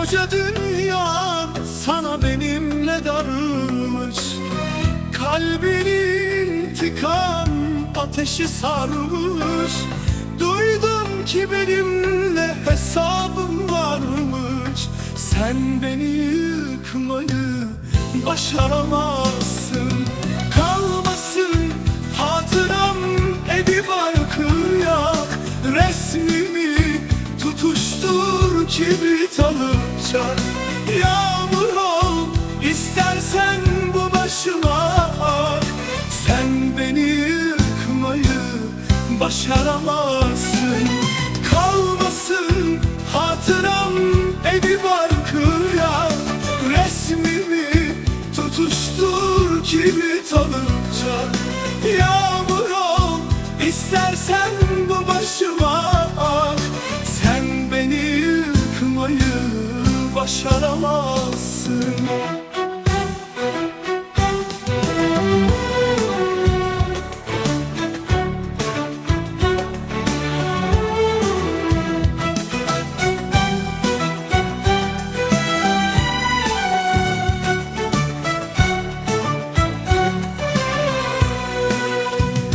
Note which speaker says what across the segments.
Speaker 1: Koca dünya sana benimle darılmış Kalbini intikam ateşi sarmış. Duydum ki benimle hesabım varmış. Sen beni yıkmayı başaramazsın. Kalmasın hatıram evi barkı yak. Resmimi tutuştur kibrit alıp çak Yağmur ol istersen bu başıma ak. Sen beni yıkmayı başaramazsın. Kalmasın hatıram evi barkı yak Resmimi tutuştur kibrit alınca başaramazsın.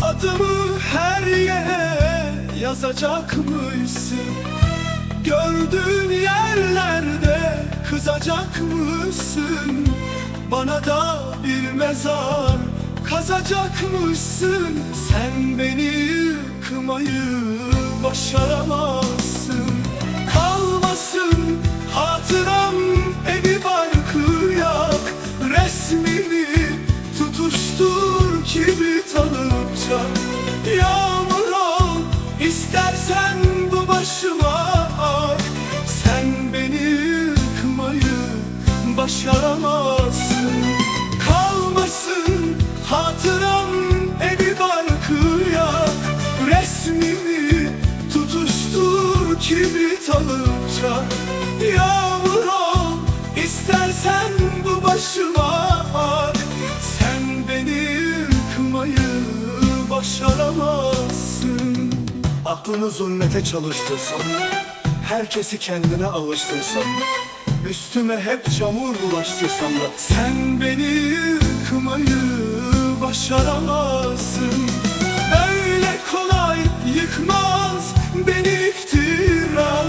Speaker 1: Adımı her yere yazacakmışsın Gördüğün yerlerde kızacakmışsın Bana da bir mezar kazacakmışsın Sen beni yıkmayı başaramazsın. Kalmasın hatıram evi barkı yak. Resmimi tutuştur kibrit alıp çak Kalmasın hatıram evi barkı yak Resmimi tutuştur kibrit alıp çak Yağmur istersen bu başıma. Ak Sen beni yıkmayı başaramazsın. Aklını zulmete çalıştırsam Herkesi kendine alıştırsam Üstüme hep çamur bulaştırsam da Sen beni yıkmayı başaramazsın. Öyle kolay yıkmaz beni iftiran.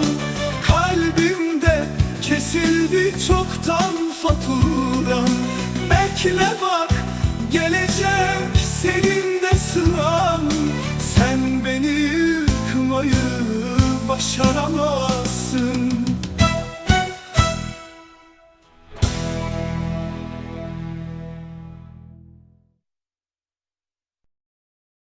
Speaker 1: Kalbimde kesildi çoktan faturan. Bekle bak gelecek senin de sıran. Sen beni yıkmayı başaramazsın